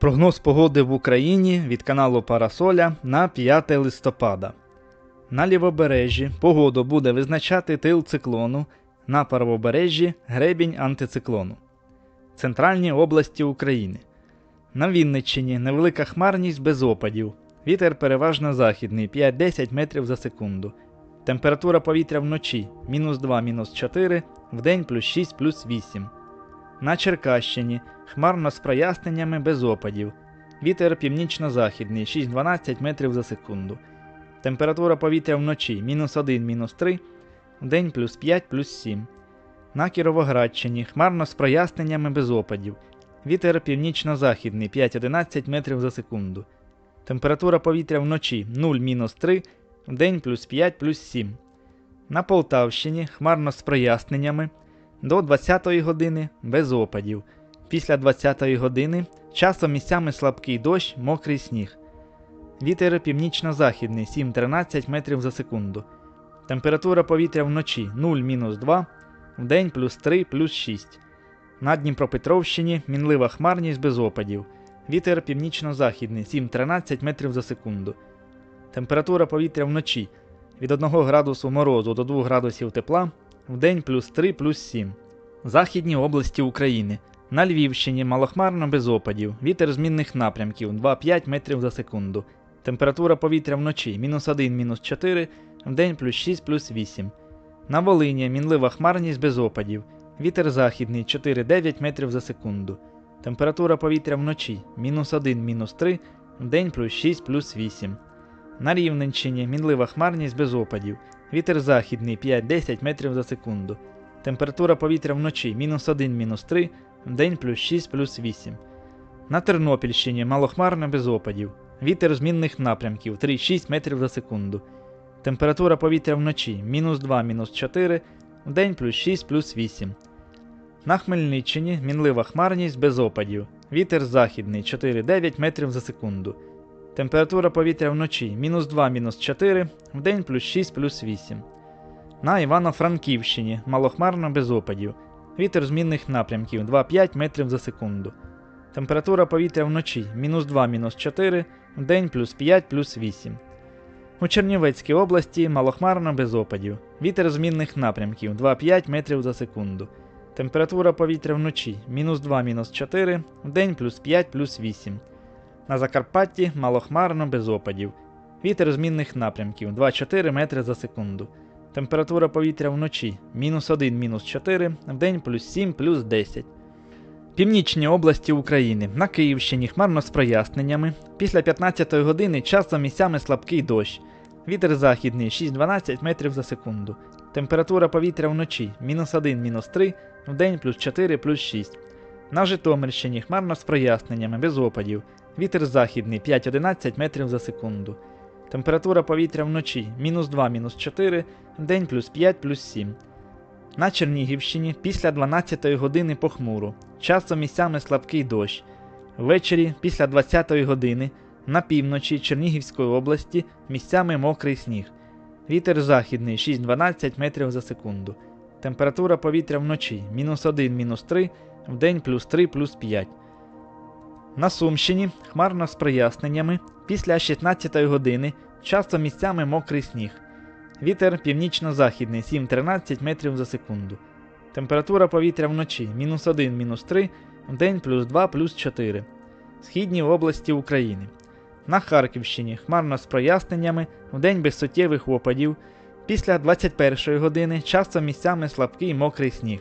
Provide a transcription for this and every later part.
Прогноз погоди в Україні від каналу Парасоля на 5 листопада. На лівобережжі погоду буде визначати тил циклону, на правобережжі гребінь антициклону. Центральні області України. На Вінниччині невелика хмарність без опадів. Вітер переважно західний 5-10 метрів за секунду. Температура повітря вночі мінус 2, мінус 4, вдень плюс 6, плюс 8. На Черкащині хмарно з проясненнями без опадів. Вітер північно-західний 6-12 метрів за секунду. Температура повітря вночі мінус 1, мінус 3, вдень плюс 5, плюс 7. На Кіровоградщині хмарно з проясненнями без опадів. Вітер північно-західний 5-11 метрів за секунду. Температура повітря вночі 0 мінус 3, вдень плюс 5 плюс 7. На Полтавщині хмарно з проясненнями до 20 години без опадів. Після 20 години часом місцями слабкий дощ, мокрий сніг. Вітер північно-західний 7-13 метрів за секунду. Температура повітря вночі 0-2, вдень плюс 3 плюс 6. На Дніпропетровщині мінлива хмарність без опадів. Вітер північно-західний 7-13 метрів за секунду. Температура повітря вночі від 1 градусу морозу до 2 градусів тепла, вдень плюс 3 плюс 7. Західні області України. На Львівщині малохмарно без опадів. Вітер змінних напрямків 2-5 метрів за секунду. Температура повітря вночі мінус 1 мінус 4, вдень плюс 6 плюс 8. На Волині мінлива хмарність без опадів. Вітер західний 4-9 метрів за секунду. Температура повітря вночі мінус 1 мінус 3, вдень плюс 6 плюс 8. На Рівненщині мінлива хмарність без опадів. Вітер західний 5-10 метрів за секунду. Температура повітря вночі мінус 1 мінус 3, вдень плюс 6 плюс 8. На Тернопільщині малохмарно без опадів. Вітер змінних напрямків 3-6 метрів за секунду. Температура повітря вночі мінус 2 мінус 4, вдень плюс 6 плюс 8. На Хмельниччині мінлива хмарність без опадів. Вітер західний 4-9 метрів за секунду. Температура повітря вночі мінус 2 мінус 4, вдень плюс 6 плюс 8. На Івано-Франківщині малохмарно без опадів. Вітер змінних напрямків 2-5 метрів за секунду. Температура повітря вночі мінус 2 мінус 4, вдень плюс 5 плюс 8. У Чернівецькій області малохмарно без опадів. Вітер змінних напрямків 2-5 метрів за секунду. Температура повітря вночі мінус 2 мінус 4, вдень плюс 5 плюс 8. На Закарпатті малохмарно без опадів. Вітер змінних напрямків 2-4 метри за секунду. Температура повітря вночі мінус 1 мінус 4, вдень плюс 7 плюс 10. Північні області України. На Київщині хмарно з проясненнями. Після 15 години часом місцями слабкий дощ. Вітер західний 6-12 метрів за секунду. Температура повітря вночі мінус 1 мінус 3, вдень плюс 4 плюс 6. На Житомирщині хмарно з проясненнями без опадів. Вітер західний 5-11 метрів за секунду. Температура повітря вночі мінус 2 мінус 4, вдень плюс 5 плюс 7. На Чернігівщині після 12 години похмуро. Часом місцями слабкий дощ. Ввечері після 20 години на півночі Чернігівської області місцями мокрий сніг. Вітер західний 6-12 метрів за секунду. Температура повітря вночі мінус 1 мінус 3, вдень плюс 3 плюс 5. На Сумщині хмарно з проясненнями. Після 16 години часто місцями мокрий сніг. Вітер північно-західний 7-13 метрів за секунду. Температура повітря вночі мінус 1 мінус 3, вдень плюс 2 плюс 4. Східні області України. На Харківщині хмарно з проясненнями, вдень без суттєвих опадів. Після 21 години часто місцями слабкий мокрий сніг.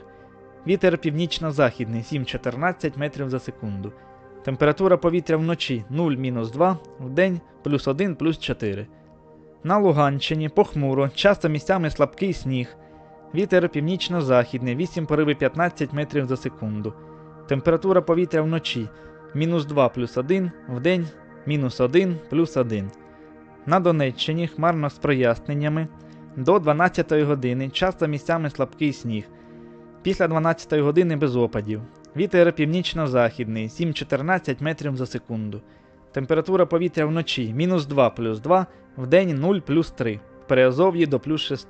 Вітер північно-західний 7-14 метрів за секунду. Температура повітря вночі 0-2, вдень плюс 1 плюс 4. На Луганщині похмуро, часто місцями слабкий сніг. Вітер північно-західний 8 пориви 15 метрів за секунду. Температура повітря вночі мінус 2 плюс 1, вдень мінус 1 плюс 1. На Донеччині хмарно з проясненнями. До 12 години часто місцями слабкий сніг. Після 12 години без опадів. Вітер північно-західний 7-14 метрів за секунду. Температура повітря вночі мінус 2 плюс 2, вдень 0 плюс 3, в Переазов'ї до плюс 6.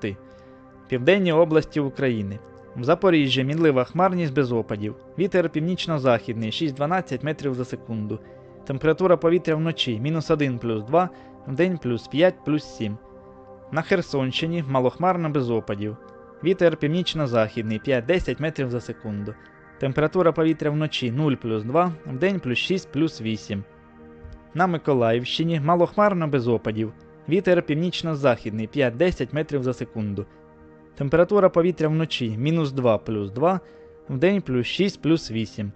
Південні області України. В Запоріжжі мінлива хмарність без опадів. Вітер північно-західний 6-12 метрів за секунду. Температура повітря вночі мінус 1 плюс 2, вдень плюс 5 плюс 7. На Херсонщині малохмарно без опадів. Вітер північно-західний 5-10 метрів за секунду. Температура повітря вночі 0 плюс 2, вдень плюс 6 плюс 8. На Миколаївщині малохмарно без опадів. Вітер північно-західний 5-10 метрів за секунду. Температура повітря вночі мінус 2 плюс 2, вдень плюс 6 плюс 8.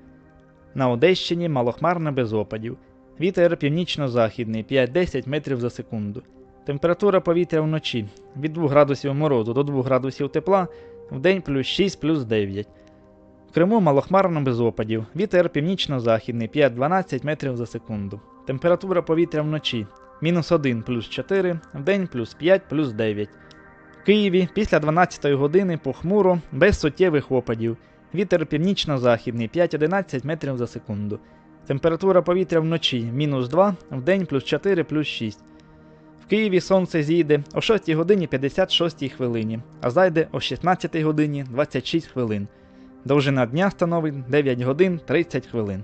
На Одещині малохмарно без опадів. Вітер північно-західний 5-10 метрів за секунду. Температура повітря вночі від 2 градусів морозу до 2 градусів тепла, вдень плюс 6 плюс 9. В Криму малохмарно без опадів. Вітер північно-західний 5-12 метрів за секунду. Температура повітря вночі мінус 1 плюс 4, вдень плюс 5 плюс 9. В Києві після 12 години похмуро, без суттєвих опадів. Вітер північно-західний 5-11 метрів за секунду. Температура повітря вночі мінус 2, вдень плюс 4 плюс 6. В Києві сонце зійде о 6 годині 56 хвилині, а зайде о 16 годині 26 хвилин. Довжина дня становить 9 годин 30 хвилин.